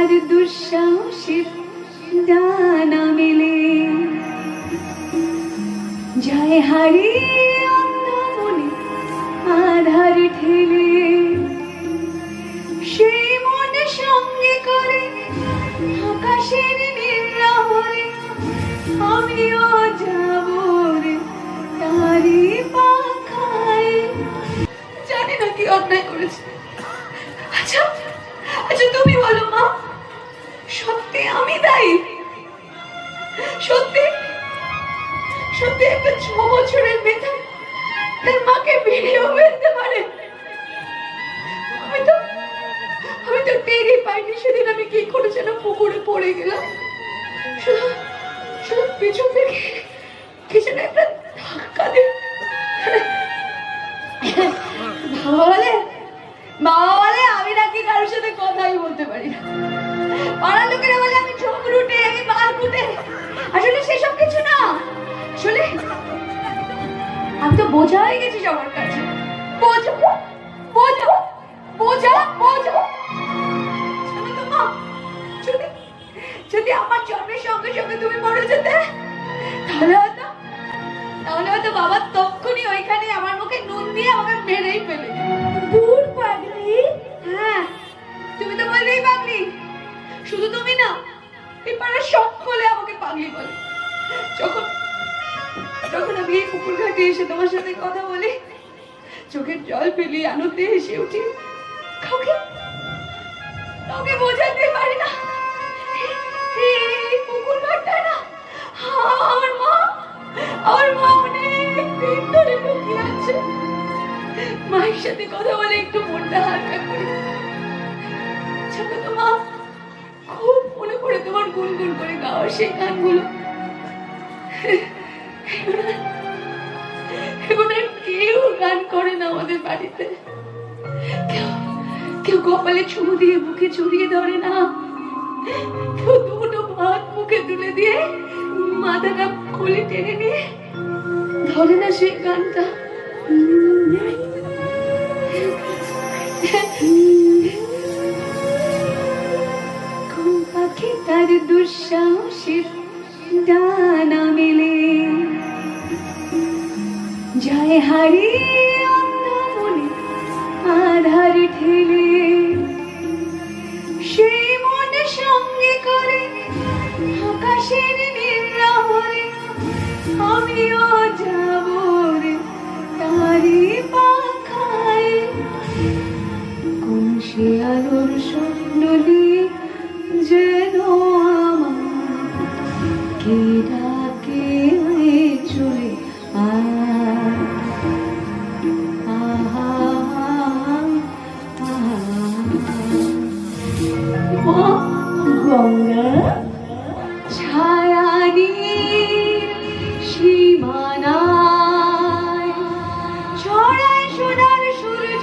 তার দুঃসাহসের ডানা মেলে। যায় হারিয়ে অন্ধমনে আধার ঠেলে। সেই মনে সঙ্গে করে আকাশের নীল আমিও যাব রে তারি পাখায়। জানি না কি অন্যায় করেছে। আচ্ছা আচ্ছা তুমি বলো মা। সত্যি আমি দায়ী। সত্যি সত্যি একটা ছ বছরের মেয়ে তার মাকে বেরিয়েও ফেলতে পারে। আমি তো আমি তো পাইনি সেদিন আমি কি করে যেন পুকুরে পড়ে গেলাম। শুধু শুধু পিছন থেকে কিছু একটা ধাক্কা দিয়ে বাবা বলে কারোর সাথে কথাই বলতে পারি না। পাড়ার লোকেরা বলে, আমি চোখ আমি কুটে। আসলে সেসব কিছু না। আসলে আমি তো বোঝা হয়ে গেছি সবার কাছে। বোঝা বোঝা বোঝা বোঝা। যদি আমার জন্মের সঙ্গে সঙ্গে তুমি মরে যেতে, তাহলে হয়তো তাহলে হয়তো বাবা তক্ষুনি ওইখানে আমার মুখে তুমি না, এই পাড়ার সকলে আমাকে পাগলি বলে। যখন যখন আমি এই পুকুর ঘাটে এসে তোমার সাথে কথা বলি, চোখের জল ফেলি আনন্দে হেসে উঠি, কাউকে কাউকে বোঝাতে পারি না। পুকুর ঘাটটা না, আমার মা আমার মা অনেক দিন ধরে লুকিয়ে আছে। মায়ের সাথে কথা বলে একটু মনটা হালকা সেই গানগুলো কেউ গান করে না আমাদের বাড়িতে। কেউ কেউ কপালে চুমু দিয়ে মুখে জড়িয়ে ধরে না। কেউ দুটো ভাত মুখে তুলে দিয়ে মাথাটা খুলে টেনে নিয়ে ধরে না সেই গানটা। ঘুম পাখি তার দুঃসাহসের হারিয়ে অন্ধমনে আধার ঠেলে। সেই মনে সঙ্গে করে, আকাশের নিরাহরে আমিও যাব রে তারি পাখায়। কোন সে আলোর যেন আমার কেডা সোনার সুর